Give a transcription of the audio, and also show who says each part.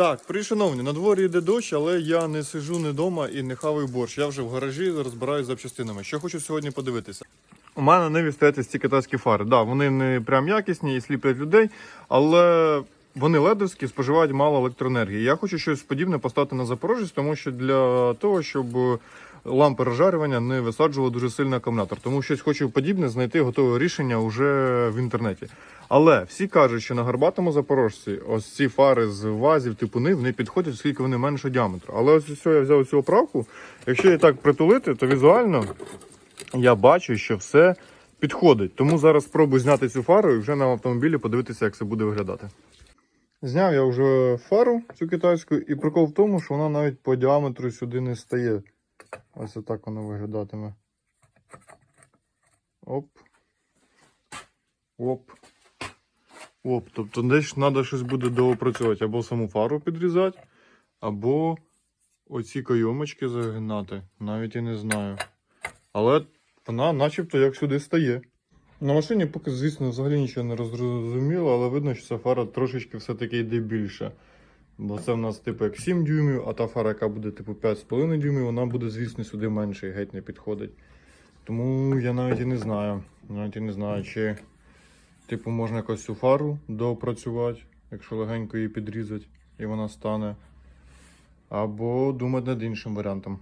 Speaker 1: Так, при шановні, на дворі йде дощ, але я не сижу не вдома і не хаваю борщ. Я вже в гаражі розбираюся запчастинами. Що хочу сьогодні подивитися. У мене на стоять ці китайські фари. Да, вони не прям якісні і сліплять людей, але вони ледовські, споживають мало електроенергії. Я хочу щось подібне поставити на Запорожець, тому що для того, щоб лампи розжарювання не висаджували дуже сильно акумулятор. Тому щось хочу подібне знайти готове рішення вже в інтернеті. Але всі кажуть, що на гарбатому запорожці ось ці фари з вазів типу нив не підходять, оскільки вони меншого діаметру. Але ось ось я взяв цю оправку. Якщо її так притулити, то візуально я бачу, що все підходить. Тому зараз спробую зняти цю фару і вже на автомобілі подивитися, як це буде виглядати. Зняв я вже фару цю китайську, і прикол в тому, що вона навіть по діаметру сюди не стає. Ось отак воно виглядатиме. Оп. Оп. Оп. Тобто десь треба щось буде доопрацювати. Або саму фару підрізати, або оці кайомочки загинати. Навіть і не знаю. Але вона начебто як сюди стає. На машині поки, звісно, взагалі нічого не розрозуміло, але видно, що ця фара трошечки все-таки йде більше. Бо це в нас типу як 7 дюймів, а та фара, яка буде типу 5,5 дюймів, вона буде, звісно, сюди менше і геть не підходить. Тому я навіть і не знаю. Навіть і не знаю, чи типу можна якось цю фару доопрацювати, якщо легенько її підрізати і вона стане. Або думати над іншим варіантом.